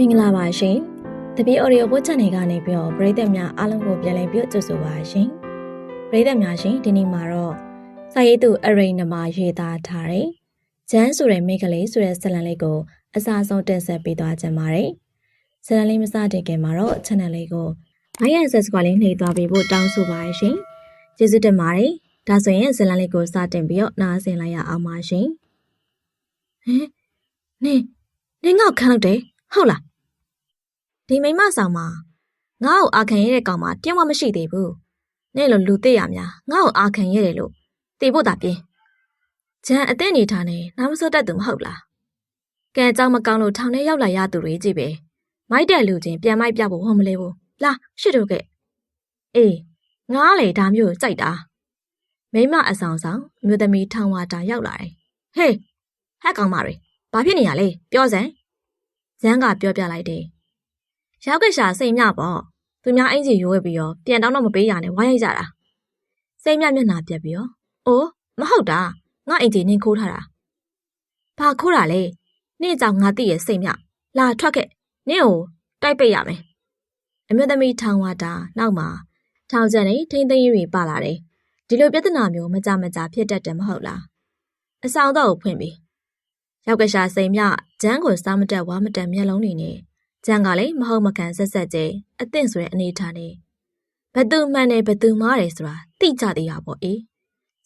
မင်္ဂလာပါရှင်။တပည့် audio ဝတ်ချက်နေကနေပြီးတော့ပရိသတ်များအားလုံးကိုပြန်လည်ပြီးကြိုဆိုပါရှင်။ပရိသတ်များရှင်ဒီနေ့မှာတော့စာရေးသူအရိန်နမရေးသားထားတဲ့ဂျန်းဆိုတဲ့မိကလေးဆိုတဲ့ဇာတ်လမ်းလေးကိုအစားဆုံးတင်ဆက်ပေးသွားကြပါမယ်။ဇာတ်လမ်းလေးမစတင်ခင်မှာတော့ channel လေးကို like and subscribe လေးနှိပ်သွားပေးဖို့တောင်းဆိုပါရှင်။ကျေးဇူးတင်ပါတယ်။ဒါဆိုရင်ဇာတ်လမ်းလေးကိုစတင်ပြီးတော့နားဆင်လိုက်ရအောင်ပါရှင်။ဟင်နေနေငေါ့ခန်းလို့တယ်ဟုတ်လား ဒီမိမဆောင်မှာငါ့ကိုအာခံရတဲ့ကောင်မတင်းဝမရှိသေးဘူး။နေ့လိုလူသိရများငါ့ကိုအာခံရတယ်လို့တေဖို့တာပြင်း။ဂျန်အသက်နေထားနေနားမစောတတ်သူမဟုတ်လား။ကဲအကြောင်းမကောင်းလို့ထောင်ထဲရောက်လာရသူတွေကြည့်ပဲ။မိုက်တဲ့လူချင်းပြန်မိုက်ပြဖို့ဟောမလဲဘူး။လာရှစ်တို့ကဲ။အေးငါလေဒါမျိုးကြိုက်တာ။မိမအဆောင်ဆောင်အမျိုးသမီးထောင်ဝါတာရောက်လာတယ်။ဟေးဟက်ကောင်မတွေဘာဖြစ်နေရလဲပြောစမ်း။ဂျန်ကပြောပြလိုက်တယ်။ ရောက်ကရှာစိတ်မြပေါ့သူများအင်ကြီးရွေးပြီးတော့ပြန်တောင်းတော့မပေးရနဲ့ဝိုင်းရိုက်ကြတာစိတ်မြမျက်နှာပြက်ပြီးတော့အိုးမဟုတ်တာငါအင်ကြီးနင်းခိုးထားတာဘာခိုးတာလဲနင့်ကြောင့်ငါသိရဲ့စိတ်မြလာထွက်ခဲ့နင့်ကိုတိုက်ပိတ်ရမယ်အမျိုးသမီးထောင်ဝါတာနောက်မှာထောင်ကျန်နေထိမ့်သိမ်းရီပါလာတယ်ဒီလိုပြဿနာမျိုးမကြမကြဖြစ်တတ်တယ်မဟုတ်လားအဆောင်တော့ကိုဖွင့်ပြီးရောက်ကရှာစိတ်မြဂျန်းကိုစားမတက်ဝါမတက်မျက်လုံးတွေနဲ့ ကျန်ကလည်းမဟုတ်မကန်ဆက်ဆက်ကျဲအသင့်ဆိုတဲ့အနေထားနဲ့ဘသူမှန်တယ်ဘသူမှားတယ်ဆိုတာသိကြသေးတာပေါ့အေး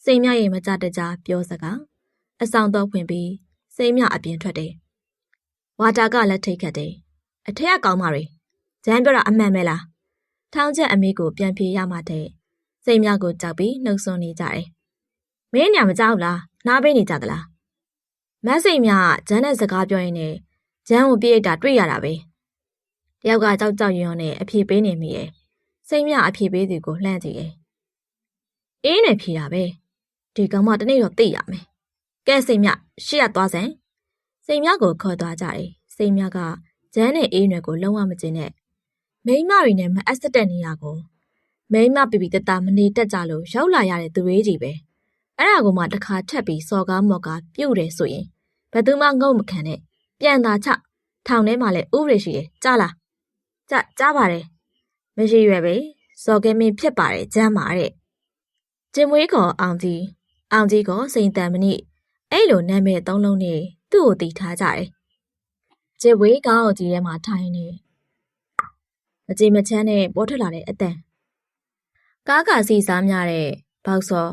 စိတ်မြရဲ့မကြတကြပြောစကားအဆောင်တော့ဖွင့်ပြီးစိတ်မြအပြင်ထွက်တယ်ဝါတာကလက်ထိတ်ခတ်တယ်အထက်ကကောင်းပါတွေဂျန်ပြောတာအမှန်ပဲလားထောင်ချက်အမေကိုပြန်ပြေးရမှတဲ့စိတ်မြကိုကြောက်ပြီးနှုတ်ဆွနေကြတယ်မင်းညာမကြောက်လားနားပေးနေကြသလားမတ်စိတ်မြဂျန်နဲ့စကားပြောရင်းနဲ့ဂျန်ကိုပြေးရတာတွေ့ရတာပဲ တယောက်ကကြောက်ကြောက်ရွံ့နဲ့အဖြေပေးနေမိရဲ့စိတ်မြအဖြေပေးသူကိုလှမ်းကြည့်ရဲ့အေးနဲ့ဖြေတာပဲဒီကောင်မတနေ့တော့သိရမယ်ကဲစိတ်မြရှေ့ရသွားစမ်းစိတ်မြကိုခေါ်သွားကြတယ်စိတ်မြကဂျန်းနဲ့အေးနွယ်ကိုလုံးဝမကျင်နဲ့မိန်းမတွေနဲ့မအပ်စတက်နေရကိုမိန်းမပြပြတတမနေတက်ကြလို့ရောက်လာရတဲ့သူတွေကြီးပဲအဲ့ဒါကိုမှတစ်ခါထပ်ပြီးစော်ကားမော်ကားပြုတ်တယ်ဆိုရင်ဘယ်သူမှငုံမခံနဲ့ပြန်သာချထောင်ထဲမှာလည်းဥပဒေရှိတယ်ကြားလား ကြကြားပါတယ်မရှိရွယ်ပဲစော်ကဲမင်းဖြစ်ပါတယ်ကျမ်းပါတဲ့ကျင်မွေးခေါ်အောင်ကြီးအောင်ကြီးကစိန်တန်မနစ်အဲ့လိုနာမည်သုံးလုံးနဲ့သူ့ကိုတီထားကြတယ်ကျင်ဝေးကောင်းအောင်ကြီးထဲမှာထိုင်နေမကြည်မချမ်းနဲ့ပေါ်ထွက်လာတဲ့အတန်ကားကစီစားများတဲ့ဘောက်စော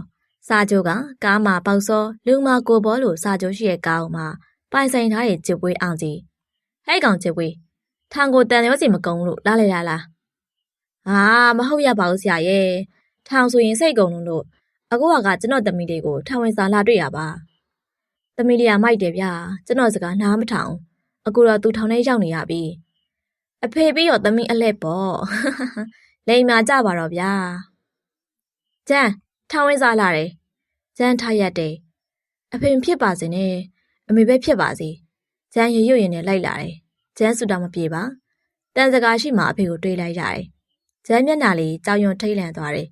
စာကြိုးကကားမှာပေါက်စောလူမကိုဘောလို့စာကြိုးရှိတဲ့ကားအောင်မှာပိုင်ဆိုင်ထားတဲ့ကျင်ဝေးအောင်ကြီးဟဲ့ကောင်ကျင်ဝေး ထောင်ကိုတန်ရောစီမကုံလို့လာလေလာလားအာမဟုတ်ရပါဘူးဆရာရဲ့ထောင်ဆိုရင်စိတ်ကုံလုံးလို့အခုကကျွန်တော်တမီတွေကိုထောင်ဝင်စာလာတွေ့ရပါတမီတွေကမိုက်တယ်ဗျာကျွန်တော်စကားနားမထောင်အခုတော့သူထောင်ထဲရောက်နေရပြီအဖေပြီးတော့တမီအလှက်ပေါ့လိမ်မာကြပါတော့ဗျာကျန်ထောင်ဝင်စာလာတယ်ကျန်ထားရက်တယ်အဖေဖြစ်ပါစေနဲ့အမေပဲဖြစ်ပါစေကျန်ရရွရင်နဲ့လိုက်လာတယ် ကျန်းစုတာမပြေပါတန်စကားရှိမှအဖေကိုတွေးလိုက်ရတယ်ကျန်းမျက်နှာလေးကြောင်ရွံထိတ်လန့်သွားတယ်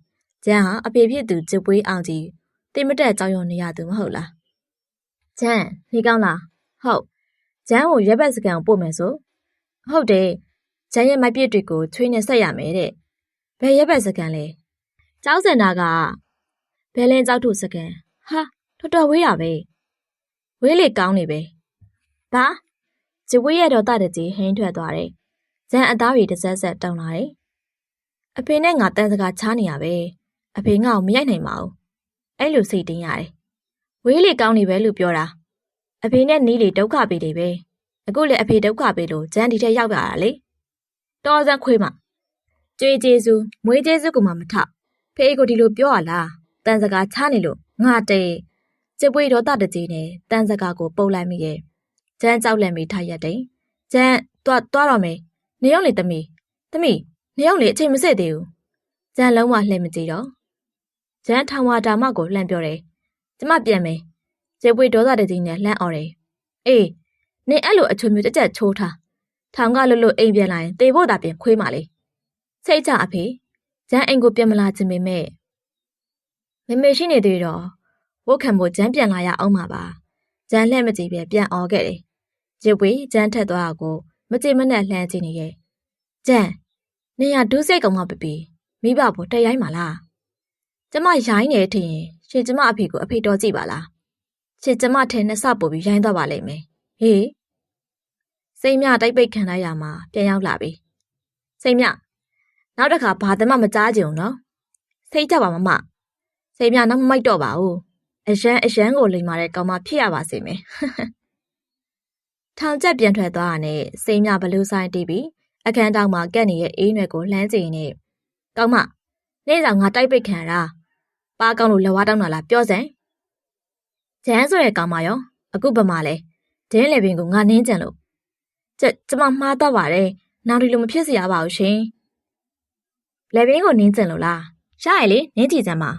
ကျန်းဟာအဖေဖြစ်သူကြစ်ပွေးအောင်ကြီးတိမတက်ကြောင်ရွံနေရသူမဟုတ်လားကျန်းနေကောင်းလားဟုတ်ကျန်းကိုရက်ဘက်စကန်ကိုပို့မယ်ဆိုဟုတ်တယ်ကျန်းရဲ့မိုက်ပြစ်တွေကိုချွေးနဲ့ဆက်ရမယ်တဲ့ဘယ်ရက်ဘက်စကန်လဲကျောင်းစင်တာကဘယ်လင်းကျောက်ထုစကန်ဟာတော်တော်ဝေးရပဲဝေးလေကောင်းနေပဲဘာ ကျဝေးရတော့တတဲ့ကြီးဟင်းထွက်သွားတယ်။ဇန်အသားတွေတစ်ဆက်ဆက်တုံလာတယ်။အဖေနဲ့ငါတန်စကားချားနေရပဲ။အဖေငါ့ကိုမရိုက်နိုင်ပါဘူး။အဲ့လိုစိတ်တင်းရတယ်။ဝေးလေကောင်းနေပဲလို့ပြောတာ။အဖေနဲ့နီးလေဒုက္ခပေးတယ်ပဲ။အခုလေအဖေဒုက္ခပေးလို့ဇန်ဒီထက်ရောက်လာတာလေ။တော်စံခွေးမ။ကြွေကျေစုမွေးကျေစုကမှမထ။ဖေးကိုဒီလိုပြောရလား။တန်စကားချားနေလို့ငါတေးကျပွေတော့တတဲ့ကြီးနဲ့တန်စကားကိုပုတ်လိုက်မိရဲ့။ ကျန်းကြောက်လန့်ပြီးထားရက်တယ်။ကျန်းသွားသွားတော့မယ်။နေအောင်လေသမီး။သမီးနေအောင်လေအချိန်မစက်သေးဘူး။ကျန်းလုံးဝလှည့်မကြည့်တော့။ကျန်းထောင်ဝါတာမကိုလှမ်းပြောတယ်။ကျမပြန်မယ်။ကျေပွေဒေါသတကြီးနဲ့လှမ်းអော်တယ်။အေးနင်အဲ့လိုအချွေမျိုးကြက်ကြက်ချိုးထား။ထောင်ကလွတ်လွတ်အိမ်ပြန်လာရင်တေဖို့တာပြင်ခွေးမှလေ။စိတ်ကြအဖေ။ကျန်းအိမ်ကိုပြန်မလာခြင်းပေမဲ့မမေရှိနေသေးတော့ဝတ်ခံဖို့ကျန်းပြန်လာရအောင်ပါပါ။ကျန်းလှည့်မကြည့်ပဲပြန်អော်ခဲ့တယ်။ ဂျစ်ဝေကျန်းထက်သွားတာကိုမကြင်မနဲ့လှမ်းကြည့်နေရဲ့ကျန်နေရဒူးစိတ်ကောင်မပပီမိဘဘောတက်ရိုင်းပါလားကျမရိုင်းနေထင်ရင်ရှင်ကျမအဖေကိုအဖေတော်ကြည့်ပါလားရှင်ကျမထဲနဲ့စပို့ပြီးရိုင်းတော့ပါလိမ့်မယ်ဟေးစိတ်မြတိုက်ပိတ်ခံလိုက်ရမှာပြန်ရောက်လာပြီစိတ်မြနောက်တစ်ခါဘာသမမကြားကြုံနော်စိတ်ကြပါမမစိတ်မြနောက်မမိုက်တော့ပါဘူးအရန်အရန်ကိုလိမ်မာတဲ့ကောင်မဖြစ်ရပါစေမယ် ထောင်ကျက်ပြန်ထွက်သွားတာနဲ့စိတ်မြဘလူးဆိုင်တီးပြီးအခန်းတောင်မှာကက်နေတဲ့အေးရွယ်ကိုလှမ်းကြည့်နေကောင်မနေ့ဆောင်ငါတိုက်ပိတ်ခံရတာပါကောင်းလို့လက်ဝါးတောင်းတာလားပြောစမ်းဂျန်ဆိုတဲ့ကောင်မရောအခုဗမာလဲဒင်းလေပင်ကိုငါနင်းကြံလို့ကျကျမမှားတော့ပါတယ်နောက်ဒီလိုမဖြစ်စေရပါဘူးရှင်လေပင်ကိုနင်းကြံလို့လားရရလေနင်းကြည့်စမ်းပါ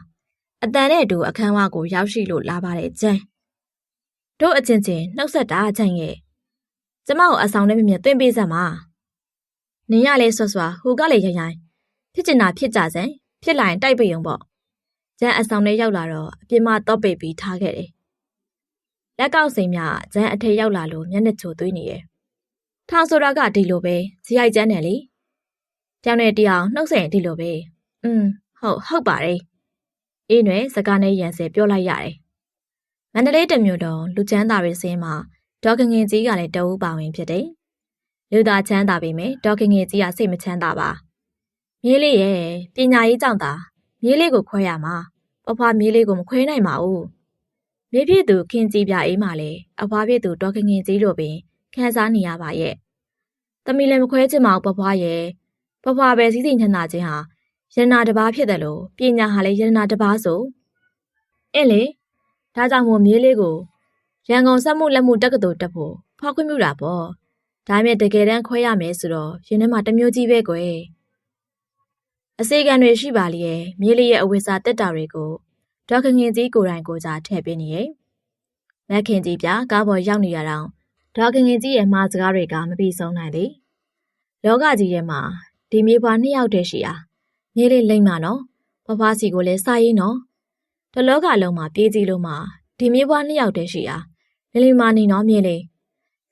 အတန်နဲ့အတူအခန်းဝကိုရောက်ရှိလို့လာပါတယ်ဂျန်တို့အချင်းချင်းနှုတ်ဆက်တာဂျန်ရဲ့ ကျမကိုအဆောင်နဲ့မြင်မြင်သွင်းပေးစမ်းပါနင်ရလဲဆွဆွာဟိုကလည်းရိုင်းရိုင်းဖြစ်ချင်တာဖြစ်ကြစမ်းဖြစ်လာရင်တိုက်ပိတ်ုံပေါ့ဂျန်အဆောင်ထဲရောက်လာတော့အပြစ်မတော့ပိတ်ပြီးထားခဲ့တယ်လက်ကောက်စိမ်မြဂျန်အထက်ရောက်လာလို့မျက်နှာချိုသွေးနေရဲ့ထောင်ဆိုတာကဒီလိုပဲဇီရိုက်ကျန်းတယ်လေကြောင်နဲ့တရားနှုတ်ဆက်ရင်ဒီလိုပဲอืมဟုတ်ဟုတ်ပါတယ်အေးနွယ်စကားနဲ့ရန်စဲပြောလိုက်ရတယ်မန္တလေးတမျိုးတော်လူချမ်းသာတွေစင်းမှာ ဒေါကငင်ကြီးကလည်းတအူးပါဝင်ဖြစ်တယ်လူသားချမ်းသာပေမဲ့ဒေါကငင်ကြီးကစိတ်မချမ်းသာပါမြေးလေးရဲ့ပညာရေးကြောင့်သာမြေးလေးကိုခွဲရမှာပဖွားမြေးလေးကိုမခွဲနိုင်ပါဘူးမြေဖြစ်သူခင်ကြီးပြအေးမှလည်းအဖွားဖြစ်သူဒေါကငင်ကြီးတို့ပင်ခံစားနေရပါရဲ့သမီးလည်းမခွဲချင်ပါဘူးပဖွားရဲ့ပဖွားပဲစီးစိမ်ချမ်းသာခြင်းဟာယန္နာတစ်ပါးဖြစ်တယ်လို့ပညာဟာလည်းယန္နာတစ်ပါးဆိုအင်းလေဒါကြောင့်မို့မြေးလေးကို ရန်ကုန်စက်မှုလက်မှုတက္ကသိုလ်တက်ဖို့ဖောက်ခွင့်ပြုတာပေါ့ဒါပေမဲ့တကယ်တမ်းခွဲရမယ်ဆိုတော့ရင်ထဲမှာတမျိုးကြီးပဲကွယ်အစေခံတွေရှိပါလေရဲ့မြေးလေးရဲ့အဝိစာတက်တာတွေကိုဒေါက်ခင်ကြီးကိုယ်တိုင်ကိုစားထည့်ပေးနေရဲ့မက်ခင်ကြီးပြကားပေါ်ရောက်နေရတော့ဒေါက်ခင်ကြီးရဲ့မှားစကားတွေကမပြီးဆုံးနိုင်သေးလောကကြီးထဲမှာဒီမြေဖွာနှစ်ယောက်တည်းရှိအားမြေးလေးလိမ့်မှာနော်ဘဖွားစီကိုလည်းစာရေးနော်တလောကလုံးမှာပြေးကြည့်လို့မှဒီမြေးဖွားနှစ်ယောက်တည်းရှိအား လလီမာနီနော်မြေးလေး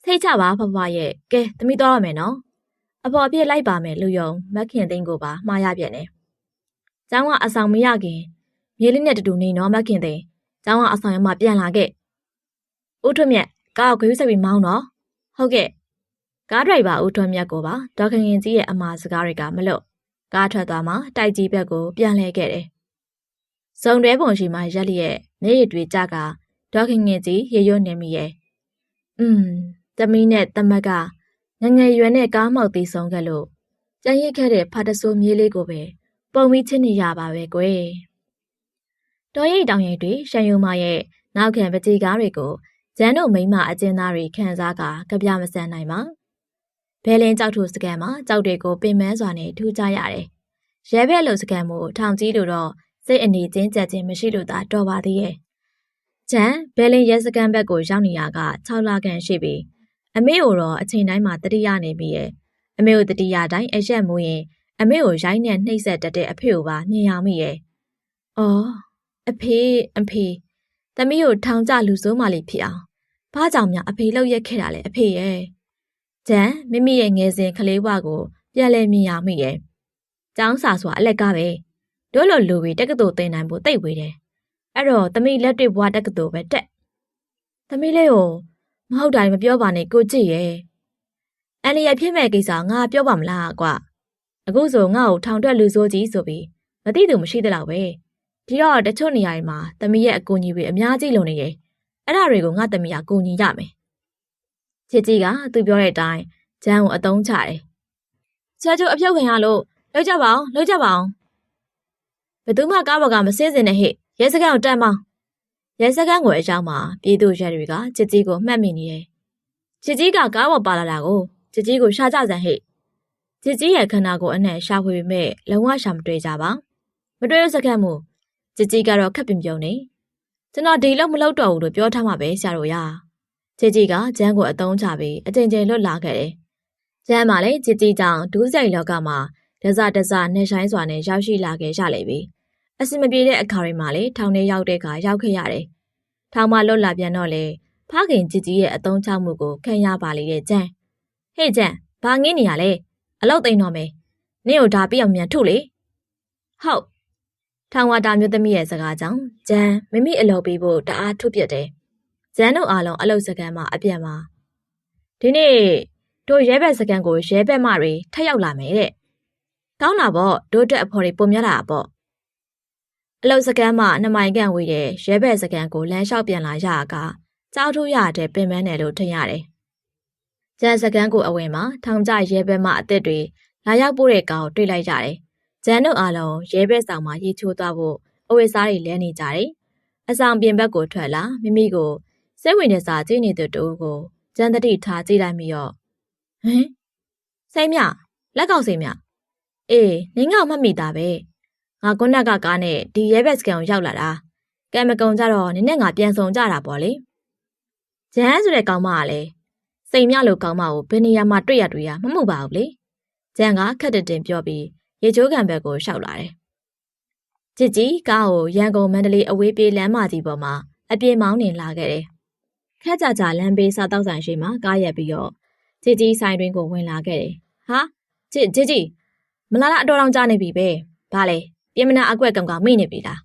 စိတ်ချပါဘဖွားရဲ့ကဲသမီးတော့ရမယ်နော်အဖော်အပြစ်လိုက်ပါမယ်လူယုံမက်ခင်သိန်းကိုပါမှားရပြန်တယ်။ကျောင်းကအဆောင်မရခင်မြေးလေးနဲ့တူတူနေနော်မက်ခင်သိန်းကျောင်းကအဆောင်ရမှပြန်လာခဲ့။ဦးထွတ်မြတ်ကားကိုခွေးဆက်ပြီးမောင်းတော့ဟုတ်ကဲ့ကားဒရိုက်ဘာဦးထွတ်မြတ်ကိုပါဒေါက်ခင်ကြီးရဲ့အမှားစကားတွေကမလွတ်ကားထွက်သွားမှတိုက်ကြီးဘက်ကိုပြန်လှည့်ခဲ့တယ်။စုံတွဲပုံရှိမှရက်လျက်နေရတွေကြက ဒေါခင်ငယ်ကြီးရေရွနေမိရဲ့။อืมသမီးနဲ့တမက်ကငငယ်ရွယ်နဲ့ကားမောက်သေးဆုံးခဲ့လို့ကြံရစ်ခဲ့တဲ့ဖာတဆိုးမြေးလေးကိုပဲပုံပြီးချင်းနေရပါပဲကွယ်။တော်ရိတ်တောင်ရိတ်တွေရှန်ယုံမရဲ့နောက်ခံပကြီးကားတွေကိုဂျန်တို့မိမအကျဉ်းသားတွေခန်းစားကကြပြမစမ်းနိုင်ပါ။ဘဲလင်းကြောက်ထုစကန်မှာကြောက်တွေကိုပင်မစွာနဲ့ထူကြရတယ်။ရဲဘက်လိုစကန်မှုထောင်ကြီးတို့တော့စိတ်အနေချင်းကြက်ချင်းမရှိလို့သာတော်ပါသေးရဲ့။ ဂျန်ဘဲလင်းရဲစကန်ဘက်ကိုရောက်နေရက6လခန့်ရှိပြီ။အမေကိုတော့အချိန်တိုင်းမှာတတိယနေပြီရဲ့။အမေကိုတတိယတိုင်းအရက်မူရင်အမေကိုရိုင်းနဲ့နှိပ်စက်တတ်တဲ့အဖေကိုပါမြင်ရမိရဲ့။အော်အဖေအဖေသမီးကိုထောင်ကြလူဆိုးမှလေးဖြစ်အောင်ဘာကြောင့်များအဖေလှုပ်ရက်ခဲ့တာလဲအဖေရဲ့ဂျန်မိမိရဲ့ငယ်စဉ်ကလေးဘဝကိုပြန်လဲမြင်ရမိရဲ့ကျောင်းစာဆိုတာအလက်ကပဲတို့လိုလူတွေတက္ကသိုလ်သင်နိုင်ဖို့တိတ်ဝေးတယ် အဲ့တော့သမီးလက်တွေ့ဘဝတက္ကသိုလ်ပဲတက်သမီးလေးကိုမဟုတ်တာမပြောပါနဲ့ကိုကြည့်ရဲ့အန်လီရဖြစ်မဲ့ကိစ္စငါပြောပါမလားကွာအခုဆိုငါ့ကိုထောင်ထွက်လူဆိုးကြီးဆိုပြီးမသိသူမရှိတဲ့လောက်ပဲဒီတော့တချို့နေရာတွေမှာသမီးရဲ့အကူအညီတွေအများကြီးလုံနေရဲ့အဲ့ဒါတွေကိုငါသမီးကကူညီရမယ်ချစ်ကြီးကသူပြောတဲ့အတိုင်းဂျန်ကိုအတုံးချတယ်ဆရာကျိုးအပြုတ်ခင်ရလို့လောက်ကြပါအောင်လောက်ကြပါအောင်ဘယ်သူမှကားပေါ်ကမစင်းစင်နဲ့ဟဲ့ ရဲစခန်းကိုတန်းမောင်းရဲစခန်းကိုအရောက်မှာပြည်သူရဲတွေကချစ်ကြီးကိုမှတ်မိနေတယ်ချစ်ကြီးကကားပေါ်ပါလာတာကိုချစ်ကြီးကိုရှာကြစမ်းဟဲ့ချစ်ကြီးရဲ့ခန္ဓာကိုယ်အနှံ့ရှာဖွေပေမဲ့လုံးဝရှာမတွေ့ကြပါမတွေ့ရစခန်းမှုချစ်ကြီးကတော့ခက်ပင်ပြုံနေကျွန်တော်ဒီလောက်မလောက်တော့ဘူးလို့ပြောထားမှာပဲဆရာတို့ရချစ်ကြီးကဂျန်ကိုအတုံးချပြီးအကြိမ်ကြိမ်လွတ်လာခဲ့တယ်ကျမ်းမှာလည်းကြည်ကြည်ကြောင်ဒူးဆိုင်လောကမှာဒဇဒဇနှဆိုင်စွာနဲ့ရောက်ရှိလာခဲ့ရလေပြီ အစမပြေတဲ့အခါတွေမှာလည်းထောင်ထဲရောက်တဲ့အခါရောက်ခဲ့ရတယ်ထောင်မှာလွတ်လာပြန်တော့လေဖခင်ကြည်ကြည်ရဲ့အတုံးချမှုကိုခံရပါလေရဲ့ကျမ်းဟေ့ကျမ်းဘာငင်းနေရလဲအလောက်သိမ့်တော့မယ်နင့်ကိုဒါပြအောင်မြန်ထုတ်လေဟုတ်ထောင်ဝါတာမျိုးသမီးရဲ့စကားကြောင့်ဂျန်မိမိအလုပ်ပေးဖို့တအားထုတ်ပြတယ်ဂျန်တို့အားလုံးအလုပ်စကန်မှာအပြတ်မှာဒီနေ့တို့ရဲဘက်စကန်ကိုရဲဘက်မတွေထက်ရောက်လာမယ်တဲ့ကောင်းတာပေါ့တို့တက်အဖော်တွေပုံများတာပေါ့ အလုပ်စကန်မှာနှစ်မိုင်ခန့်ဝေးတဲ့ရဲဘက်စကန်ကိုလမ်းလျှောက်ပြန်လာရကကြောက်ထုတ်ရတဲ့ပင်ပန်းတယ်လို့ထင်ရတယ်ဂျန်စကန်ကိုအဝင်မှာထောင်ကျရဲဘက်မအစ်စ်တွေလာရောက်ပို့တဲ့ကောင်တွေ့လိုက်ရတယ်ဂျန်တို့အားလုံးရဲဘက်ဆောင်မှာရေချိုးသွားဖို့အဝတ်စားတွေလဲနေကြတယ်အဆောင်ပြင်ဘက်ကိုထွက်လာမိမိကိုစိတ်ဝင်နေစာကြည့်နေတဲ့တူကိုဂျန်တတိထားကြည့်လိုက်ပြီးတော့ဟင်စိတ်မြလက်ကောက်စိတ်မြအေးနင်းကမှတ်မိတာပဲ ငါခုနကကားနဲ့ဒီရဲဘက်စကန်ကိုရောက်လာတာကဲမကုံကြတော့နင်းနဲ့ငါပြန်ဆောင်ကြတာပေါ့လေဂျန်ဆိုတဲ့ကောင်မကလည်းစိတ်မြလို့ကောင်မကိုဘယ်နေရာမှာတွေ့ရတွေ့ရမမှုပါဘူးလေဂျန်ကခက်တတင်ပြောပြီးရေချိုးကန်ဘက်ကိုရှောက်လာတယ်ကြည်ကြီးကားကိုရန်ကုန်မန္တလေးအဝေးပြေးလမ်းမကြီးပေါ်မှာအပြေမောင်းနေလာခဲ့တယ်ခက်ကြကြလမ်းဘေးစားတောက်ဆိုင်ရှိမှကားရက်ပြီးတော့ကြည်ကြီးဆိုင်တွင်ကိုဝင်လာခဲ့တယ်ဟာကြည်ကြည်ကြီးမလာလာအတော်တောင်ကြားနေပြီပဲဘာလဲ ပြင်မနာအကွက်ကံကမိနေပြီလား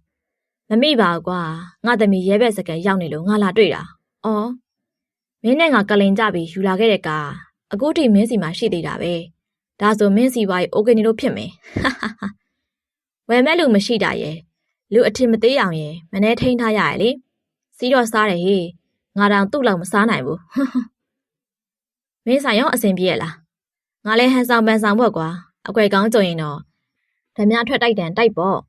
မမိပါကွာငါသမီးရဲဘက်စကန်ရောက်နေလို့ငါလာတွေ့တာအော်မင်းနဲ့ငါကလင်ကြပြီးယူလာခဲ့တဲ့ကာအခုထိမင်းစီမှာရှိသေးတာပဲဒါဆိုမင်းစီပါရဲ့အိုကနေလို့ဖြစ်မယ်ဝယ်မဲ့လူမရှိတာရဲ့လူအထင်မသေးအောင်ရဲ့မနေထိန်ထားရရလေစီးတော့စားတယ်ဟေးငါတောင်သူ့လောက်မစားနိုင်ဘူးမင်းဆိုင်ရောအဆင်ပြေရလားငါလည်းဟန်ဆောင်ပန်ဆောင်ပေါ့ကွာအကွက်ကောင်းကြုံရင်တော့ ဓမြထွက်တိုက်တန်တိုက်ပေါ့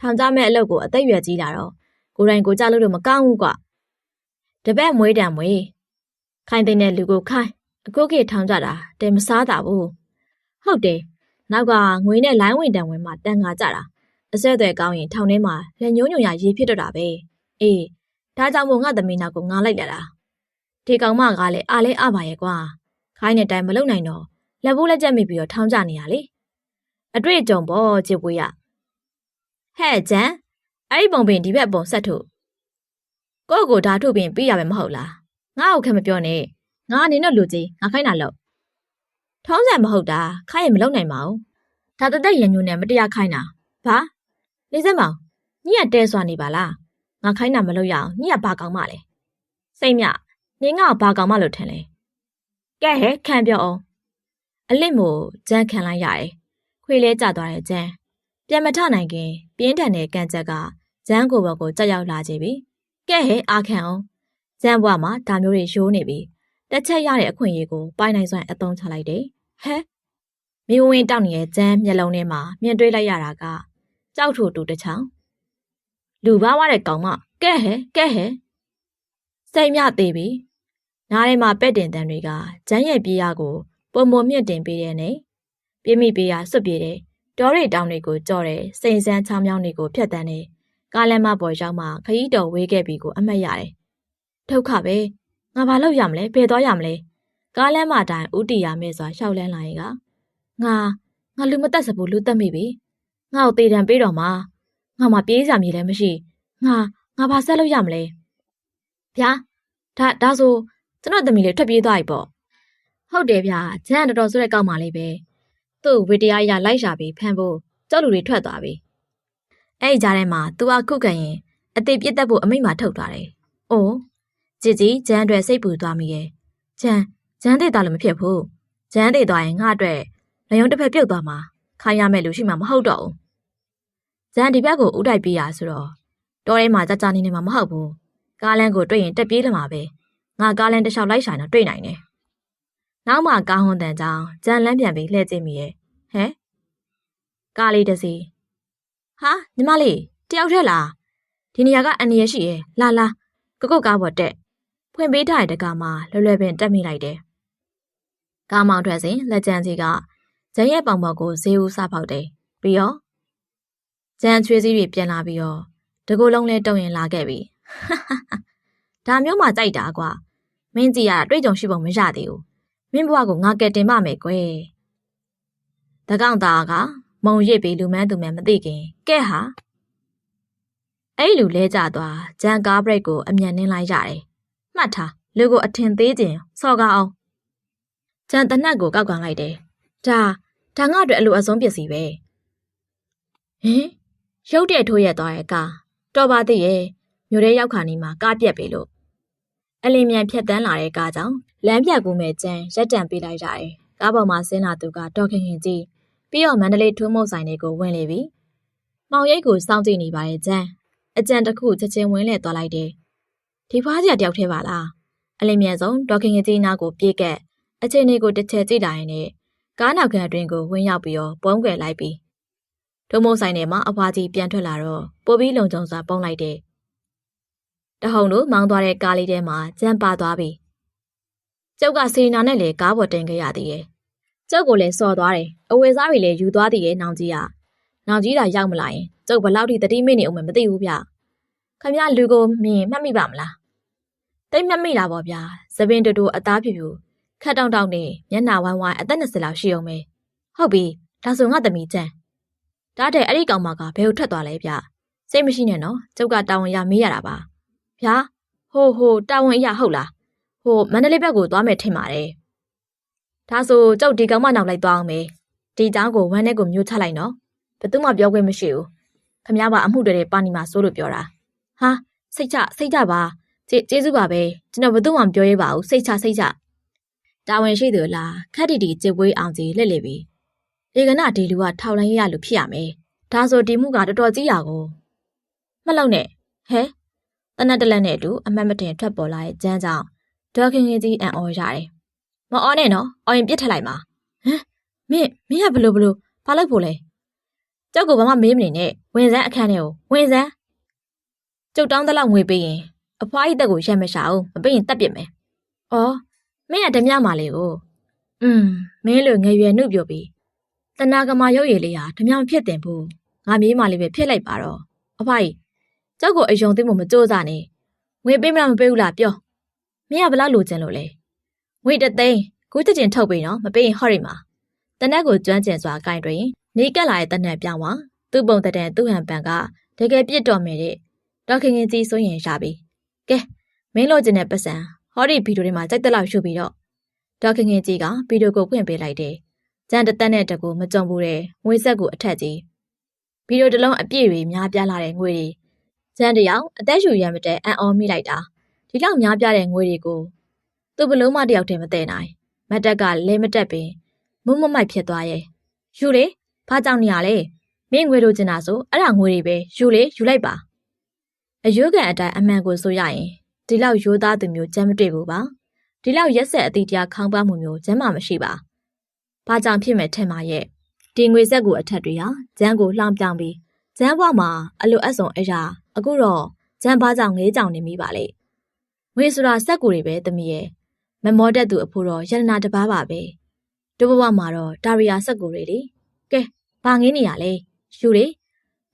ထောင်ကြမဲ့အလုပ်ကိုအသက်ရွယ်ကြီးလာတော့ကိုယ်တိုင်ကိုကြလို့တော့မကောင်းဘူးကွာတပည့်မွေးတံမွေးခိုင်တဲ့လူကိုခိုင်းအကုတ်ကေထောင်ကြတာတဲမစားတာဘူးဟုတ်တယ်နောက်ကငွေနဲ့လိုင်းဝင်တန်ဝင်မှတန်ငါကြတာအဆက်အသွယ်ကောင်းရင်ထောင်ထဲမှာလက်ညှိုးညွန်ရရေးဖြစ်တော့တာပဲအေးဒါကြောင့်မို့ငါသမီးနောက်ကိုငါလိုက်လာတာဒီကောင်မကလည်းအားလဲအပါရဲ့ကွာခိုင်းတဲ့တိုင်မလုံနိုင်တော့လက်ဘူးလက်ချက်မိပြီးတော့ထောင်းကြနေရလေ အတွေ့အကြုံပေါ့ချစ်ပွေးရဟဲ့ဂျန်အဲ့ဒီပုံပင်ဒီဘက်ပုံဆက်ထုတ်ကိုယ့်ကိုဓာထုတ်ပင်ပြီးရမယ်မဟုတ်လားငါ့ကိုခဲမပြောနဲ့ငါအနေနဲ့လူကြီးငါခိုင်းတာလို့ထောင်းဆန်မဟုတ်တာခိုင်းရင်မလုံနိုင်ပါဘူးဒါတသက်ရညွန်းနဲ့မတရားခိုင်းတာဘာနေစမ်းမောင်ညီကတဲဆွာနေပါလားငါခိုင်းတာမလုပ်ရအောင်ညီကဘာကောင်းမလဲစိတ်မြနင်းငါ့ကိုဘာကောင်းမလို့ထင်လဲကဲဟဲ့ခံပြောအောင်အလစ်မို့ဂျန်ခံလိုက်ရတယ် ခွေလဲကျသွားတဲ့ဂျန်ပြန်မထနိုင်ခင်ပြင်းထန်တဲ့ကန်ချက်ကဂျန်ကိုဘကိုကြောက်ရောက်လာကြပြီကဲဟဲ့အာခံအောင်ဂျန်ဘွားမှာဒါမျိုးတွေရိုးနေပြီတစ်ချက်ရတဲ့အခွင့်အရေးကိုပိုင်နိုင်စွမ်းအသုံးချလိုက်တယ်ဟဲမိဝင်းတောက်နေတဲ့ဂျန်မျက်လုံးထဲမှာမြင်တွေ့လိုက်ရတာကကြောက်ထူတူတစ်ချောင်းလူဘာဝတဲ့ကောင်မကဲဟဲကဲဟဲစိတ်မြသေးပြီနားထဲမှာပဲ့တင်တန်တွေကဂျမ်းရဲ့ပြေးရကိုပုံမမြင့်တင်ပေးတဲ့နဲ့ ပြမိပေးရစွတ်ပြေးတဲ့တောရီတောင်တွေကိုကြော့တဲ့စိန်စမ်းချောင်းမြောင်းတွေကိုဖြတ်တန်းတဲ့ကားလမ်းမပေါ်ရောက်မှခရီးတော်ဝေးခဲ့ပြီကိုအမှတ်ရတယ်ဒုက္ခပဲငါဘာလုပ်ရမလဲဘယ်သွားရမလဲကားလမ်းမတိုင်းဥတီရမဲ့စွာရှောက်လန်းလာရင်ကငါငါလူမတက်စဘူးလူတက်မိပြီငါ့ကိုတေတံပေးတော့မှာငါမှပြေးစရာမြေလည်းမရှိငါငါဘာဆက်လို့ရမလဲဗျာဒါဒါဆိုကျွန်တော်သမီးလေးထွက်ပြေးသွားပြီပေါ့ဟုတ်တယ်ဗျာဂျန်တော်တော်ဆိုတဲ့ကောက်မှလေးပဲ သူ့ဝေတရားရလိုက်ရှာပြီးဖမ်းဖို့ကြောက်လူတွေထွက်သွားပြီအဲ့ဒီကြားထဲမှာ तू ကခုခံရင်အသေးပြစ်တတ်ဖို့အမိန့်မှထုတ်သွားတယ်။အိုးကြည်ကြီးဂျန်အတွက်စိတ်ပူသွားမိရဲ့။ဂျန်ဂျန်တဲ့တာလည်းမဖြစ်ဘူး။ဂျန်တဲ့သွားရင်ငါအတွက်လယုံတစ်ဖက်ပြုတ်သွားမှာခိုင်းရမယ်လို့ရှိမှမဟုတ်တော့ဘူး။ဂျန်ဒီဘက်ကိုဥတိုက်ပြေးရဆိုတော့တောထဲမှာကြကြနေနေမှာမဟုတ်ဘူး။ကားလန်းကိုတွေ့ရင်တက်ပြေးလာမှာပဲ။ငါကားလန်းတစ်လျှောက်လိုက်ရှာတော့တွေ့နိုင်တယ်။ နောက်မှကားဟွန်တန်ကြောင်ဂျန်လန်းပြန်ပြီးလှည့်ကြည့်မိရဲ့။ဟဲကားလေးတစ်စီးဟာညီမလေးတယောက်တည်းလားဒီနေရာကအန်ရရှိရဲ့လာလာကကုတ်ကားပေါ်တက်ဖွင့်ပေးထားတဲ့တကားမှာလွယ်လွယ်ပင်တက်မိလိုက်တယ်။ကားမောင်ထွက်စဉ်လက်ကျန်စီကဂျန်ရဲ့ပေါင်ပေါ်ကိုဈေးဦးစဖောက်တယ်။ပြီးတော့ဂျန်ချွေးစည်းတွေပြန်လာပြီးတော့တကူလုံးလဲတုံရင်လာခဲ့ပြီ။ဒါမျိုးမှကြိုက်တာကွာ။မင်းကြည့်ရတာတွေ့ကြုံရှိပုံမရသေးဘူး။ မင်းဘဝကိုငါကယ်တင်ပါမယ်ကွယ်။တကောင်သားကမုံရစ်ပြီးလူမန်းသူမှန်မသိခင်ကဲဟာအဲ့လူလဲကြသွားဂျန်ကားဘရိတ်ကိုအမြန်နှင်းလိုက်ရတယ်မှတ်ထားလူကိုအထင်သေးခြင်းစော်ကားအောင်ကျန်တနတ်ကိုကောက်ကန်လိုက်တယ်ဒါဒါငါအတွက်အလိုအဆုံးပစ္စည်းပဲဟင်ရုတ်တဲ့ထိုးရက်သွားရဲ့ကားတော်ပါသေးရဲ့မြို့ထဲရောက်ခါနီမှာကားပြက်ပြီလို့အလင်းမြန်ဖြတ်တန်းလာတဲ့ကားကြောင့် လမ်းပြကူမဲ့ကျန်းရက်တံပေးလိုက်ရတယ်ကားပေါ်မှာဆင်းလာသူကတော်ခင်ခင်ကြီးပြီးတော့မန္တလေးထွန်းမုတ်ဆိုင်တွေကိုဝင်လေပြီမောင်ရိပ်ကိုစောင့်ကြည့်နေပါရဲ့ကျန်းအကြံတစ်ခုချက်ချင်းဝင်လဲသွားလိုက်တယ်ဒီဖွားစရာတယောက်ထဲပါလားအလင်းမြန်ဆုံးဒေါခင်ခင်ကြီးနားကိုပြေးကက်အချိန်လေးကိုတစ်ချက်ကြည့်တာရင်နဲ့ကားနောက်ခံအတွင်းကိုဝင်ရောက်ပြီးတော့ပုံးကွယ်လိုက်ပြီးဒုံမုံဆိုင်ထဲမှာအဖွားကြီးပြန်ထွက်လာတော့ပိုပြီးလုံခြုံစွာပုံလိုက်တယ်တဟုန်တို့မောင်းသွားတဲ့ကားလေးထဲမှာကြမ်းပါသွားပြီ ကျုပ်ကစေနာနဲ့လေကားပေါ်တင်ခဲ့ရသေးရဲ့ကျုပ်ကိုလည်းစော်သွားတယ်အဝယ်စားတွေလည်းယူသွားသေးရဲ့နောင်ကြီးကနောင်ကြီးတာရောက်မလာရင်ကျုပ်ဘလောက်ထိတတိမိနေအောင်မသိဘူးဗျခမရလူကိုမြင်မှတ်မိပါမလားတိတ်မှတ်မိတာပေါ့ဗျာသပင်တူတူအသားဖြူဖြူခက်တောင့်တောင့်နဲ့မျက်နှာဝိုင်းဝိုင်းအသက်20လောက်ရှိအောင်ပဲဟုတ်ပြီဒါဆိုငါသမီးချမ်းဒါတဲ့အဲ့ဒီကောင်မကဘယ်ကိုထွက်သွားလဲဗျစိတ်မရှိနဲ့နော်ကျုပ်ကတာဝန်ရမေးရတာပါဗျာဟိုဟိုတာဝန်အရဟုတ်လား ဟိုမန္တလေးဘက်ကိုသွားမယ်ထင်ပါတယ်။ဒါဆိုကြောက်ဒီကောင်မနောက်လိုက်သွားအောင်မယ်။ဒီကြောင်ကိုဝမ်းနဲ့ကိုမျိုးချလိုက်နော်။ဘသူမှပြောခွင့်မရှိဘူး။ခမရပါအမှုတွေတွေပါနေမှာစိုးလို့ပြောတာ။ဟာစိတ်ချစိတ်ချပါ။ကျေးဇူးပါပဲ။ကျွန်တော်ဘသူမှမပြောရပါဘူး။စိတ်ချစိတ်ချ။တာဝန်ရှိသူလားခက်တီတီကြစ်ပွေးအောင်စီလှည့်လေပြီ။ဧကနာဒီလူကထောက်လိုင်းရလူဖြစ်ရမယ်။ဒါဆိုဒီမှုကတော်တော်ကြီးရကို။မလောက်နဲ့။ဟဲ။တနတ်တလက်နဲ့အတူအမတ်မတင်ထွက်ပေါ်လာတဲ့ကျန်းကြောင့် ဒေါခင်ခင်ကြီးအံ့ဩရတယ်မအော်နဲ့နော်အော်ရင်ပြစ်ထက်လိုက်ပါဟမ်မင်းမင်းကဘလို့ဘလို့ဘာလုပ်ဖို့လဲကျောက်ကဘာမှမေးမနေနဲ့ဝင်စမ်းအခန်းထဲကိုဝင်စမ်းကျုပ်တောင်းတလောက်ငွေပေးရင်အဖွားကြီးတက်ကိုရက်မရှာဘူးမပေးရင်တက်ပစ်မယ်။အော်မင်းကဓမြမာလေးကိုอืมမင်းလိုငယ်ရွယ်နှုတ်ပြပြီးတနာကမာရုပ်ရည်လေးဟာဓမြမဖြစ်တင်ဘူးငါမြေးမလေးပဲဖြစ်လိုက်ပါတော့အဖွားကြီးကျောက်ကိုအယုံသိမှုမစ조사နဲ့ငွေပေးမလားမပေးဘူးလားပြော မင်းကဘလောက်လိုချင်လို့လဲငွေတသိန်းခုချက်ချင်းထုတ်ပေးနော်မပေးရင်ဟော့ရိမှာတနက်ကိုကျွမ်းကျင်စွာကင်တွင်နေကက်လာတဲ့တနက်ပြောင်းသွားသူ့ပုံတဲ့သူ့ဟန်ပန်ကတကယ်ပြစ်တော်မယ်တဲ့ဒေါခင်ခင်ကြီးဆိုရင်ရပြီကဲမင်းလိုချင်တဲ့ပတ်စံဟောဒီဗီဒီယိုတွေမှာကြိုက်တဲ့လောက်ရှုပြီးတော့ဒေါခင်ခင်ကြီးကဗီဒီယိုကိုဖွင့်ပေးလိုက်တယ်။ကြံတသက်နဲ့တကူမကြုံဘူးတဲ့ငွေဆက်ကိုအထက်ကြီးဗီဒီယိုတစ်လုံးအပြည့်တွေများပြားလာတဲ့ငွေတွေကြံတယောက်အသက်ရှူရမ်းမတဲ့အံ့ဩမိလိုက်တာ ဒီလောက်များပြားတဲ့ငွေတွေကိုသူ့ဘလုံးမတယောက်တည်းမတည့်နိုင်မတ်တက်ကလဲမတက်ပင်မုံမမိုက်ဖြစ်သွားရဲ့ယူလေဘာကြောင့်နေရလဲမင်းငွေလိုချင်တာဆိုအဲ့ဒါငွေတွေပဲယူလေယူလိုက်ပါအယွကန်အတိုင်းအမှန်ကိုဆိုရရင်ဒီလောက်ရိုးသားသူမျိုးကျမ်းမတွေ့ဘူးပါဒီလောက်ရက်ဆက်အတိတရားခေါင်းပါမှုမျိုးကျမ်းမှမရှိပါဘာကြောင့်ဖြစ်မဲ့ထင်ပါရဲ့ဒီငွေဆက်ကိုအထက်တွေဟာကျမ်းကိုလှောင်ပြောင်ပြီးကျမ်းဘွားမှာအလိုအဆုံအရာအခုတော့ကျမ်းဘာကြောင့်ငေးကြောင်နေမိပါလေ ငွေဆိုတာစက်ကိုတွေပဲတမီးရဲ့မမောတတ်သူအဖို့တော့ယန္နာတပားပါပဲတို့ဘဝမှာတော့ဒါရီယာစက်ကိုတွေလေကဲဘာငင်းနေရလဲယူလေ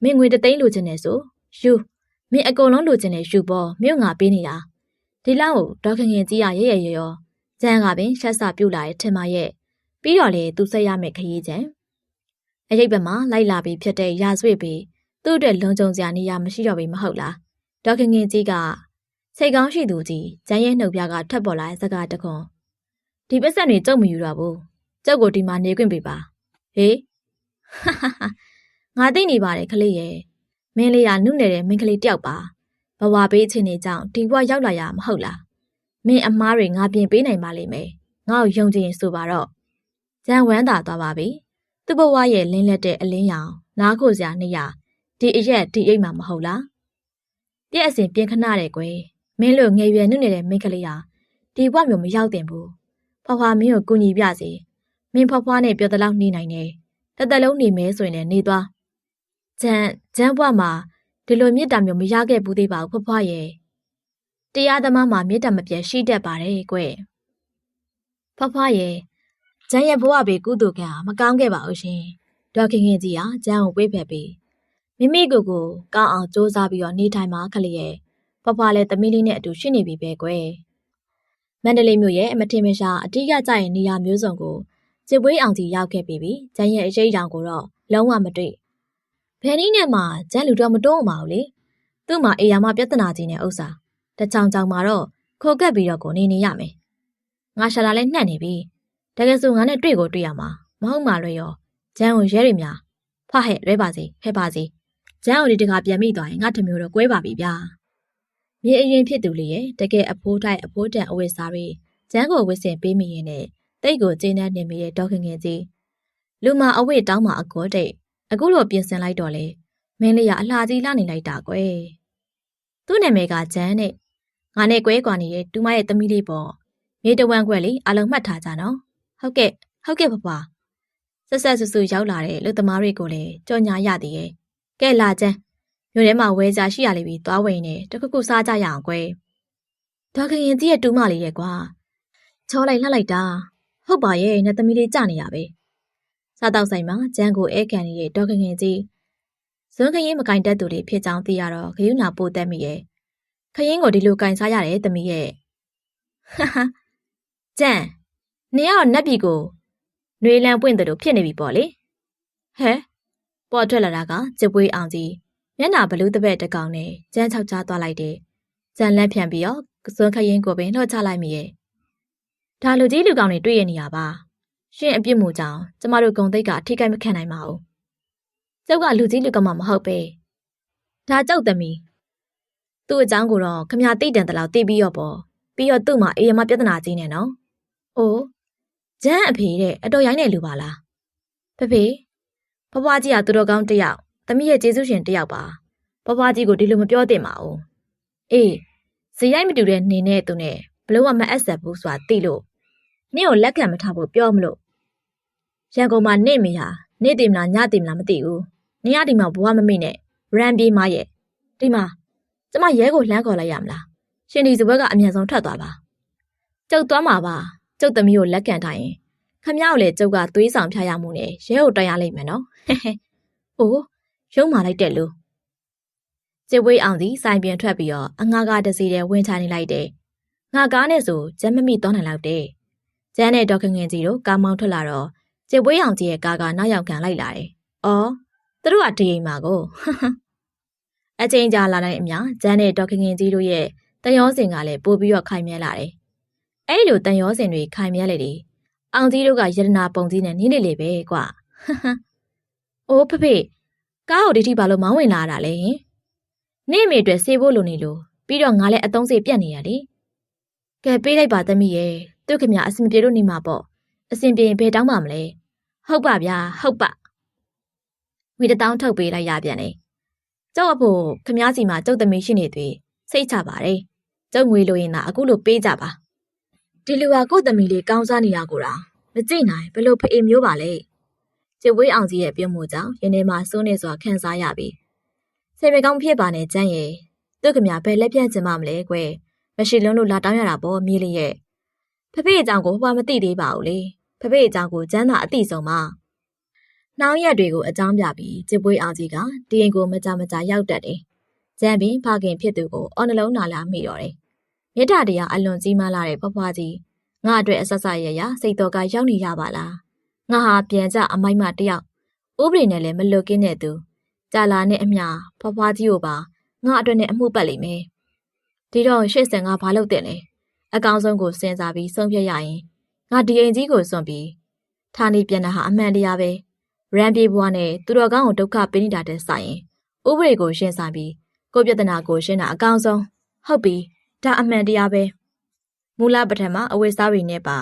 မင်းငွေတသိန်းလိုချင်နေဆိုယူမင်းအကုန်လုံးလိုချင်တဲ့ယူပေါ်မြို့ငါပေးနေတာဒီလောက်ကိုဒေါခင်ခင်ကြီးရရဲရဲရောကျန်းကပင်ရှက်ဆပြုတ်လာတဲ့ထင်မရဲ့ပြီးတော့လေသူဆက်ရမယ့်ခရီးချံအရိပ်ဘက်မှာလိုက်လာပြီးဖြစ်တဲ့ရာဇဝတ်ပြီးသူ့အတွက်လုံခြုံစရာနေရာမရှိတော့ပြီမဟုတ်လားဒေါခင်ခင်ကြီးက စိတ်ကောင်းရှိသူကြီးကျန်းရဲ့နှုတ်ပြကထပ်ပေါ်လာတဲ့စကားတခွန်းဒီပစ္စံတွေကြုံမယူတော့ဘူးကျုပ်ကိုဒီမှာနေခွင့်ပေးပါဟေးငါသိနေပါတယ်ခလေးရဲ့မင်းလေးကနုနယ်တဲ့မင်းကလေးတယောက်ပါဘဝပေးအချင်းနေကြောင့်ဒီဘဝရောက်လာရမဟုတ်လားမင်းအမားတွေငါပြင်ပေးနိုင်ပါလိမ့်မယ်ငါ့ကိုယုံကြည်ရင်ဆိုပါတော့ဂျန်ဝမ်းသာသွားပါပြီသူ့ဘဝရဲ့လင်းလက်တဲ့အလင်းရောင်နားခိုစရာနေရဒီအရက်ဒီအိမ်မှာမဟုတ်လားပြည့်အစဉ်ပြင်ခဏတဲ့ကွယ် မင်းတို့ငယ်ရွယ်နုနေတဲ့မင်းကလေးဟာဒီဘဝမျိုးမရောက်တင်ဘူးဖွားဖွားမင်းကိုကူညီပြစေမင်းဖွားဖွားနဲ့ပြောတဲ့လောက်နေနိုင်တယ်တသက်လုံးနေမဲဆိုရင်လည်းနေသွားဂျန်ဂျန်ဘွားမှာဒီလိုမေတ္တာမျိုးမရခဲ့ဘူးသေးပါဘူးဖွားဖွားရဲ့တရားသမားမှာမေတ္တာမပြတ်ရှိတတ်ပါတယ်ကွဖွားဖွားရဲ့ဂျန်ရဲ့ဘဝဘေကုသိုလ်ကံမကောင်းခဲ့ပါဘူးရှင်ဒေါက်ခင်ခင်ကြီးဟာဂျန်ကိုဝေးဖက်ပြီးမိမိကိုယ်ကိုကောင်းအောင်စူးစမ်းပြီးတော့နေထိုင်မှာခလေးရဲ့ ဖွားဖွားလည်းသမီးလေးနဲ့အတူရှိနေပြီပဲကွမန္တလေးမြို့ရဲ့အမထင်မရှားအတိကကြရဲ့နေရာမျိုးစုံကိုစစ်ပွေးအောင်ကြီးရောက်ခဲ့ပြီးပြီဂျန်ရဲ့အရေးတောင်ကိုတော့လုံးဝမတွေ့ဘယ်နည်းနဲ့မှဂျန်လူတော့မတွန်းအောင်ပါဘူးလေသူ့မှာအေယာမပြဿနာကြီးနဲ့ဥစ္စာတချောင်ချောင်မှာတော့ခိုကက်ပြီးတော့ကိုနေနေရမယ်ငါရှာလာလဲနှက်နေပြီတကယ်ဆိုငါနဲ့တွေ့ကိုတွေ့ရမှာမဟုတ်မှလွယ်ရောဂျန်ကိုရဲရများဖဟဲ့လွဲပါစေဖဲပါစေဂျန်ကိုဒီတခါပြန်မိသွားရင်ငါတမျိုးတော့ကွဲပါပြီဗျာ မြေအရင်ဖြစ်သူလေးရဲ့တကယ်အဖိုးတိုက်အဖိုးတန်အဝတ်စားတွေဂျန်ကိုဝစ်စင်ပေးမိရင်နဲ့တိတ်ကိုကျင်းတဲ့နေမိရဲ့ဒေါခင်ငယ်ကြီးလူမအဝတ်တောင်းမှအကောတိတ်အခုလိုပြင်ဆင်လိုက်တော့လေမင်းလေးကအလှကြီးလှနေလိုက်တာကွယ်သူ့နာမည်ကဂျန်နဲ့ငါနဲ့ကွဲကွာနေတဲ့တူမရဲ့သမီးလေးပေါ့မြေတဝမ်းခွက်လေးအလုံးမှတ်ထားကြနော်ဟုတ်ကဲ့ဟုတ်ကဲ့ပပဆက်ဆက်ဆူဆူရောက်လာတဲ့လူသမားတွေကိုလည်းကြော်ညာရသေးရဲ့ကဲလာချမ်း မြို့ထဲမှာဝဲကြရှိရလိမ့်ပြီသွားဝင်နေတခုခုစားကြရအောင်ကွယ်ဒေါခင်ရင်ကြီးရဲ့တူမလေးရဲ့ကွာချောလိုက်လှလိုက်တာဟုတ်ပါရဲ့နဲ့သမီးလေးကြနေရပဲစားတော့ဆိုင်မှာဂျန်ကိုအဲကန်နေတဲ့ဒေါခင်ရင်ကြီးဇွန်းခရင်မကင်တတ်သူတွေဖြစ်ကြောင်းသိရတော့ခရုနာပို့တတ်မိရဲ့ခရင်ကိုဒီလိုကင်စားရတယ်သမီးရဲ့ဟာဟာဂျန်နေရတော့နတ်ပြည်ကိုຫນွေလန်ပွင့်တယ်လို့ဖြစ်နေပြီပေါ့လေဟဲပေါ်ထွက်လာတာကကြပွေးအောင်ကြီး မျက်နှာဘလူးတပည့်တစ်ကောင်နဲ့ကြမ်းချောက်ချသွားလိုက်တယ်ဂျန်လက်ဖြန်ပြီးတော့ဇွန်းခရင်ကိုပင်လှော့ချလိုက်မိရဲ့ဒါလူကြီးလူကောင်တွေတွေ့ရနေရပါရှင်အပြစ်မှုကြောင့်ကျမတို့ဂုံတိတ်ကအထိကိမခံနိုင်ပါဘူးကျုပ်ကလူကြီးလူကောင်မှမဟုတ်ပဲဒါကြောက်သမီးသူ့အကြောင်းကိုတော့ခမရသိတယ်တလောက်သိပြီးရောပေါ့ပြီးတော့သူ့မှာအေးရမပြဿနာကြီးနေနော်။အိုးဂျန်အဖေတဲ့အတော်ရိုင်းတဲ့လူပါလား။ဖေဖေဘဘကြီးကသူတော်ကောင်းတစ်ယောက် သမီးရဲ့ကျေးဇူးရှင်တစ်ယောက်ပါ။ဘဘကြီးကိုဒီလိုမပြောသင့်ပါဘူး။အေးဇေယိုက်မတူတဲ့နေနဲ့သူနဲ့ဘလို့မှမအပ်ဆက်ဘူးဆိုတာသိလို့နင့်ကိုလက်ခံမထားဖို့ပြောမလို့ရန်ကုန်မှာနေမိဟာနေတယ်မလားညတယ်မလားမသိဘူး။နေရဒီမှာဘဝမမိနဲ့ရန်ပြေးမရဲ့ဒီမှာကျမရဲကိုလှမ်းခေါ်လိုက်ရမလား။ရှင်ဒီစပွဲကအမြန်ဆုံးထွက်သွားပါ။ကျုပ်သွားမှာပါ။ကျုပ်သမီးကိုလက်ခံထားရင်ခမရောက်လေကျုပ်ကသွေးဆောင်ဖျားရမှုနဲ့ရဲကိုတိုက်ရလိမ့်မယ်နော်။ဟဲဟဲ။အိုး ရုံးမာလိုက်တဲ့လူ။ကျေဝေးအောင်စီစိုင်ပြင်ထွက်ပြီးတော့အငါးကားတစ်စီးတည်းဝင်ချနေလိုက်တယ်။ငါကားနဲ့ဆိုကျမ်းမမိသွားနိုင်လောက်တယ်။ကျန်းနဲ့ဒေါက်ခင်ငင်ကြီးတို့ကားမောင်းထွက်လာတော့ကျေဝေးအောင်ကြီးရဲ့ကားကနောက်ရောက်ခံလိုက်လာတယ်။အော်သူတို့ကဒီအိမ်မှာကိုအချင်းကြာလာတဲ့အမျှကျန်းနဲ့ဒေါက်ခင်ငင်ကြီးတို့ရဲ့တန်ရောစင်ကလည်းပို့ပြီးတော့ခိုင်မြဲလာတယ်။အဲ့လိုတန်ရောစင်တွေခိုင်မြဲလေတယ်။အောင်ကြီးတို့ကယတနာပုံကြီးနဲ့နင်းနေလေပဲကွာ။အိုးဖဖေ ကားကိုဒီထိဘာလို့မောင်းဝင်လာတာလဲဟင်။နေ့မေအတွက်ဆေးဖို့လိုနေလို့ပြီးတော့ငါလည်းအသုံးစေပြတ်နေရလေ။ကဲပေးလိုက်ပါသမီးရဲ့သူ့ခင်ဗျာအဆင်ပြေလို့နေမှာပေါ့။အဆင်ပြေရင်ဘယ်တောင်းမှမလဲ။ဟုတ်ပါဗျာဟုတ်ပါ။ဝီတတောင်းထုတ်ပေးလိုက်ရပြန်လေ။ကျောက်အဖို့ခမားစီမှာကျုပ်သမီးရှိနေသွေးစိတ်ချပါတယ်။ကျုပ်ငွေလိုရင်သာအခုလိုပေးကြပါ။ဒီလူကကိုယ့်သမီးလေးကောင်းစားနေတာကိုတာမကြည့်နိုင်ဘလို့ဖေမျိုးပါလဲ။ ကျဝေးအောင်ကြီးရဲ့ပြုံးမှုကြောင့်ရင်းထဲမှာစိုးနေစွာခံစားရပြီ။ဆေမေကောင်းဖြစ်ပါနဲ့ကျန်းရဲ့သူ့ကမြဘယ်လက်ပြန့်ချင်မှမလဲကွယ်။မရှိလုံးလို့လာတောင်းရတာပေါ့မြေးလေးရဲ့။ဖဖေအကြောင်းကိုဘာမသိသေးပါဘူးလေ။ဖဖေအကြောင်းကိုကျန်းသာအသိဆုံးပါ။နှောင်းရက်တွေကိုအကြောင်းပြပြီးကျပွေးအောင်ကြီးကဒီအိမ်ကိုမကြမကြရောက်တတ်တယ်။ကျန်းပင်ဖခင်ဖြစ်သူကိုအော်နှလုံးနာလာမိတော့တယ်။မြတ်တာတရားအလွန်ကြီးမားလာတဲ့ဖွားဖွားကြီးငါအတွက်အဆက်ဆက်ရရစိတ်တော်ကရောက်နေရပါလား။ ငါဟာပြန်ကြအမိုက်မတယောက်ဥပဒေနဲ့လည်းမလွတ်ကင်းတဲ့သူကြာလာနဲ့အမျှဖွားဖွားကြီးကိုပါငါအတွက်နဲ့အမှုပတ်လိမ့်မယ်။ဒီတော့ရှေ့ဆန်ကဘာလုပ်တဲ့လဲ။အကောင်ဆုံးကိုစဉ်းစားပြီးဆုံးဖြတ်ရရင်ငါဒီအိမ်ကြီးကိုစွန့်ပြီးဌာနေပြန်တာဟာအမှန်တရားပဲ။ရန်ပြေဘွားနဲ့သူတော်ကောင်းကိုဒုက္ခပေးနေတာတဲ့ဆိုင်ရင်ဥပဒေကိုရှင်းဆိုင်ပြီးကိုပြဿနာကိုရှင်းတာအကောင်းဆုံးဟုတ်ပြီဒါအမှန်တရားပဲမူလပထမအဝိစားတွေနဲ့ပါ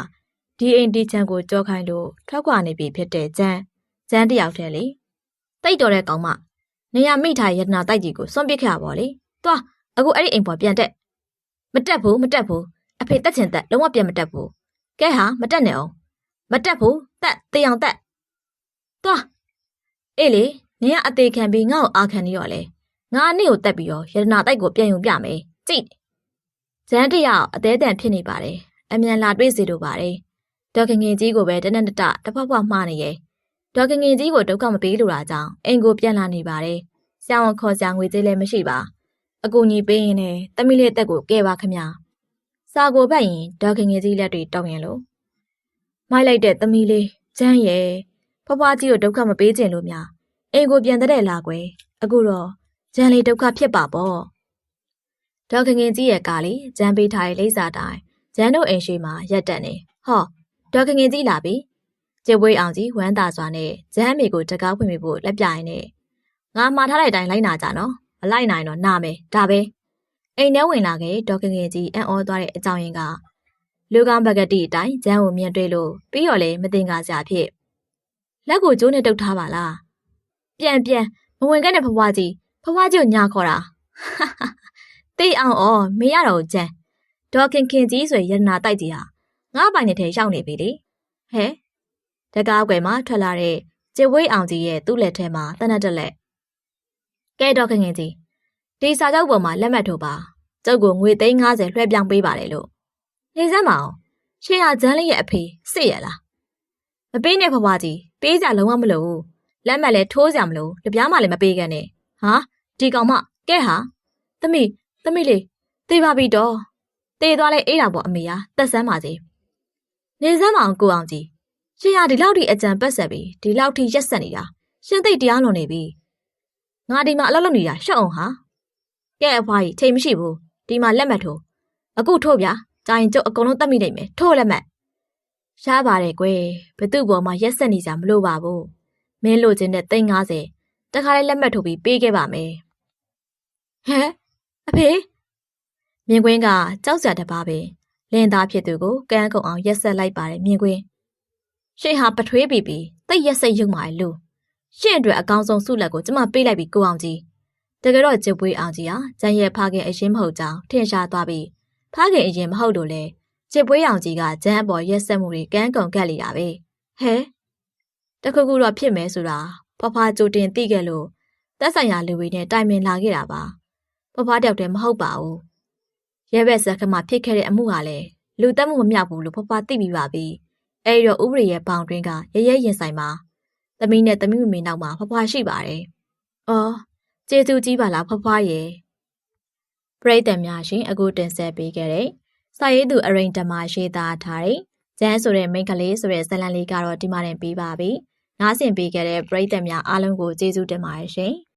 ဒီအိမ်ဒီချံကိုကြောခိုင်းလို့ထွက်ခွာနေပြီဖြစ်တဲ့ကျန်းကျန်းတယောက်တည်းလေတိတ်တော်တဲ့ကောင်မနေရမိထားရတနာတိုက်ကြီးကိုစွန့်ပစ်ခဲ့ရပါလေသွားအခုအဲ့ဒီအိမ်ပေါ်ပြန်တက်မတက်ဘူးမတက်ဘူးအဖေတက်ချင်တက်လုံးဝပြန်မတက်ဘူးကဲဟာမတက်နဲ့အောင်မတက်ဘူးတက်တေးအောင်တက်သွားအေးလေနင်ကအသေးခံပြီးငါ့ကိုအာခံနေရောလေငါနေ့ကိုတက်ပြီးတော့ရတနာတိုက်ကိုပြန်ယူပြမယ်ကြည့်ဂျန်တယောက်အသေးတန်ဖြစ်နေပါတယ်အမြန်လာတွေ့စေလိုပါတယ် ဒေါက်ခင်ငင်ကြီးကိုပဲတနက်တတတဖွားဖွားမှားနေရဲ့ဒေါက်ခင်ငင်ကြီးကိုဒုက္ခမပေးလိုတာကြောင့်အိမ်ကိုပြန်လာနေပါတယ်ဆရာဝန်ခေါ်ဆရာငွေသေးလည်းမရှိပါအကူညီပေးရင်လည်းတမီးလေးအသက်ကိုကဲပါခမစာကိုဖတ်ရင်ဒေါက်ခင်ငင်ကြီးလက်တွေတောင်းရင်လို့မိုက်လိုက်တဲ့တမီးလေးဂျန်ရဲ့ဖွားဖွားကြီးကိုဒုက္ခမပေးခြင်းလို့များအိမ်ကိုပြန်တဲ့လားကွယ်အခုတော့ဂျန်လေးဒုက္ခဖြစ်ပါပေါ့ဒေါက်ခင်ခင်ကြီးရဲ့ကားလေးဂျန်ပေးထားတဲ့လိပ်စာတိုင်းဂျန်တို့အိမ်ရှိမှာရက်တက်နေဟော ဒေါက်ခင်ငင်ကြီးလာပြီကျပွေးအောင်ကြီးဝမ်းသာစွာနဲ့ဂျမ်းမေကိုတကားဖွင့်ပြဖို့လက်ပြရင်နဲ့ငါမှားထားတဲ့အတိုင်းလိုက်နာကြနော်မလိုက်နိုင်တော့နာမယ်ဒါပဲအိမ်ထဲဝင်လာခဲ့ဒေါက်ခင်ငင်ကြီးအံ့ဩသွားတဲ့အကြောင်းရင်းကလူကောင်ဘဂတိအတိုင်းဂျမ်းကိုမြင်တွေ့လို့ပြီးတော့လေမတင်ကားစရာဖြစ်လက်ကိုကျိုးနဲ့တုတ်ထားပါလားပြန်ပြန်မဝင်ခဲ့တဲ့ဖွားကြီးဖွားကြီးကိုညာခေါ်တာတေးအောင်ဩမရတော့ဂျမ်းဒေါက်ခင်ခင်ကြီးဆိုရတနာတိုက်ကြီးဟာ ငါပိုင်နေတဲ့ရောက်နေပြီလေဟဲ့တကားကွယ်မှာထွက်လာတဲ့ကျဝိတ်အောင်ကြီးရဲ့သူ့လက်ထဲမှာတနက်တက်လက်ကဲတော့ခင်ခင်ကြီးဒီစာချုပ်ပေါ်မှာလက်မှတ်ထိုးပါကျုပ်ကိုငွေ350လွှဲပြောင်းပေးပါတယ်လို့နေစမ်းမအောင်ရှေ့ရဂျန်းလေးရဲ့အဖေစစ်ရလားမပေးနဲ့ဖွားဖွားကြီးပေးကြလုံးဝမလို့လက်မှတ်လည်းထိုးကြမလို့တပြားမှလည်းမပေးခဲ့နဲ့ဟာဒီကောင်မကဲဟာသမီးသမီးလေးသေပါပြီတော့သေသွားလဲအေးတာပေါ့အမေဟာတက်ဆန်းပါစေ နေစမ်းမအောင်ကိုအောင်ကြီးရှင်ရဒီလောက်ထိအကြံပတ်ဆက်ပြီးဒီလောက်ထိရက်ဆက်နေတာရှင်သိတရားလွန်နေပြီငါဒီမှာအလုပ်လုပ်နေတာရှော့အောင်ဟာကဲအဖွားကြီးချိန်မရှိဘူးဒီမှာလက်မှတ်ထိုးအခုထိုးဗျာကြာရင်ကျုပ်အကုန်လုံးတတ်မိနိုင်မယ်ထိုးလက်မှတ်ရှားပါတယ်ကွယ်ဘသူ့ပေါ်မှာရက်ဆက်နေကြမလို့ပါဘူးမင်းလိုချင်တဲ့350တခါလေးလက်မှတ်ထိုးပြီးပေးခဲ့ပါမယ်ဟဲအဖေမြင်ကွင်းကကြောက်စရာတပါးပဲ လင်းသားဖြစ်သူကိုကန်းကုံအောင်ရက်ဆက်လိုက်ပါတယ်မြင်ကွင်းရှင့်ဟာပထွေးပြီပြီတိတ်ရက်စိတ်ရုံမာလူရှင့်အတွက်အကောင်းဆုံးဆုလက်ကိုကျမပေးလိုက်ပြီကိုအောင်ကြီးတကယ်တော့ကျပွေးအောင်ကြီးဟာကျန်ရဲ့ဖခင်အရင်မဟုတ်ကြောင်းထင်ရှားသွားပြီးဖခင်အရင်မဟုတ်လို့လေကျပွေးအောင်ကြီးကကျန်းအပေါ်ရက်ဆက်မှုတွေကန်းကုံကက်နေတာပဲဟဲတခုခုတော့ဖြစ်မယ်ဆိုတာဖဖကြိုတင်သိခဲ့လို့တက်ဆိုင်ရာလူတွေနဲ့တိုင်ပင်လာခဲ့တာပါဖဖတယောက်တည်းမဟုတ်ပါဘူး ရဲဘက်ဇက်ကမှဖြစ်ခဲ့တဲ့အမှုဟာလေလူတက်မှုမမြောက်ဘူးလို့ဖဖသိပြီးပါပြီအဲဒီတော့ဥပဒေရဲ့ဘောင်တွင်းကရရဲရင်ဆိုင်မှာသမီးနဲ့သမီးမမေနောက်မှာဖဖရှိပါတယ်အော်ကျေးဇူးကြီးပါလားဖဖရဲ့ပရိသတ်များရှင်အခုတင်ဆက်ပေးခဲ့တဲ့စာရေးသူအရိန်တမရေးသားထားတဲ့ကျန်းဆိုတဲ့မိန်းကလေးဆိုတဲ့ဇာတ်လမ်းလေးကတော့ဒီမှာတင်ပြီးပါပြီနားဆင်ပေးခဲ့တဲ့ပရိသတ်များအားလုံးကိုကျေးဇူးတင်ပါတယ်ရှင်။